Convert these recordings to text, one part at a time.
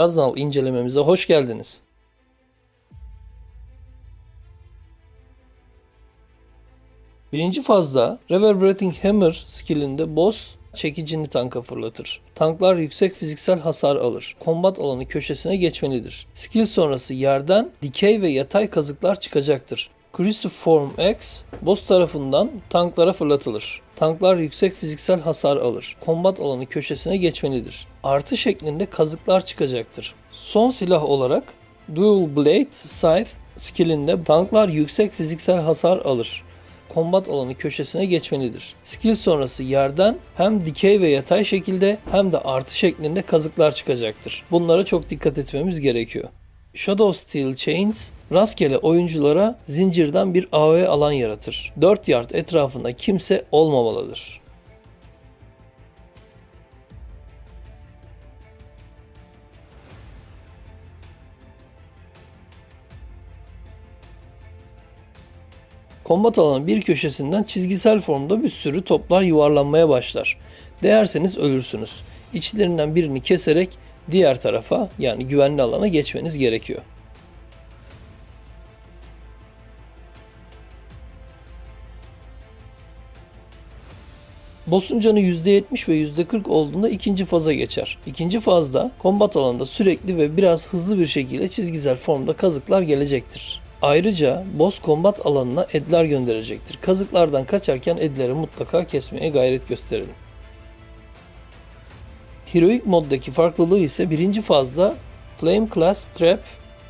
Raznal incelememize hoş geldiniz. Birinci fazda Reverberating Hammer skillinde boss çekicini tanka fırlatır. Tanklar yüksek fiziksel hasar alır. Kombat alanı köşesine geçmelidir. Skill sonrası yerden dikey ve yatay kazıklar çıkacaktır. Cruciform X boss tarafından tanklara fırlatılır. Tanklar yüksek fiziksel hasar alır. Kombat alanı köşesine geçmelidir. Artı şeklinde kazıklar çıkacaktır. Son silah olarak Dual Blade Scythe skillinde tanklar yüksek fiziksel hasar alır kombat alanı köşesine geçmelidir. Skill sonrası yerden hem dikey ve yatay şekilde hem de artı şeklinde kazıklar çıkacaktır. Bunlara çok dikkat etmemiz gerekiyor. Shadow Steel Chains rastgele oyunculara zincirden bir AoE alan yaratır. 4 yard etrafında kimse olmamalıdır. Kombat alanı bir köşesinden çizgisel formda bir sürü toplar yuvarlanmaya başlar. Değerseniz ölürsünüz. İçlerinden birini keserek diğer tarafa yani güvenli alana geçmeniz gerekiyor. Boss'un canı %70 ve %40 olduğunda ikinci faza geçer. İkinci fazda kombat alanında sürekli ve biraz hızlı bir şekilde çizgisel formda kazıklar gelecektir. Ayrıca boss kombat alanına edler gönderecektir. Kazıklardan kaçarken edleri mutlaka kesmeye gayret gösterelim. Heroic moddaki farklılığı ise birinci fazda Flame Clasp Trap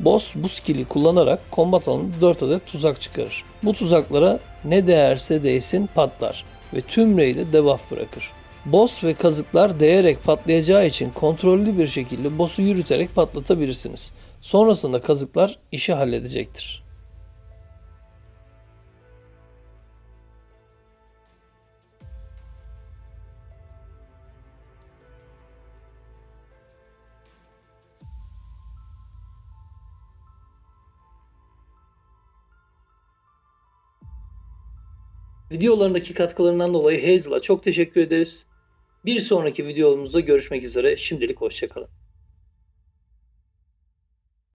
Boss bu skill'i kullanarak kombat alanında 4 adet tuzak çıkarır. Bu tuzaklara ne değerse değsin patlar ve tüm raid'e debuff bırakır. Boss ve kazıklar değerek patlayacağı için kontrollü bir şekilde boss'u yürüterek patlatabilirsiniz. Sonrasında kazıklar işi halledecektir. Videolarındaki katkılarından dolayı Hazel'a çok teşekkür ederiz. Bir sonraki videomuzda görüşmek üzere. Şimdilik hoşçakalın.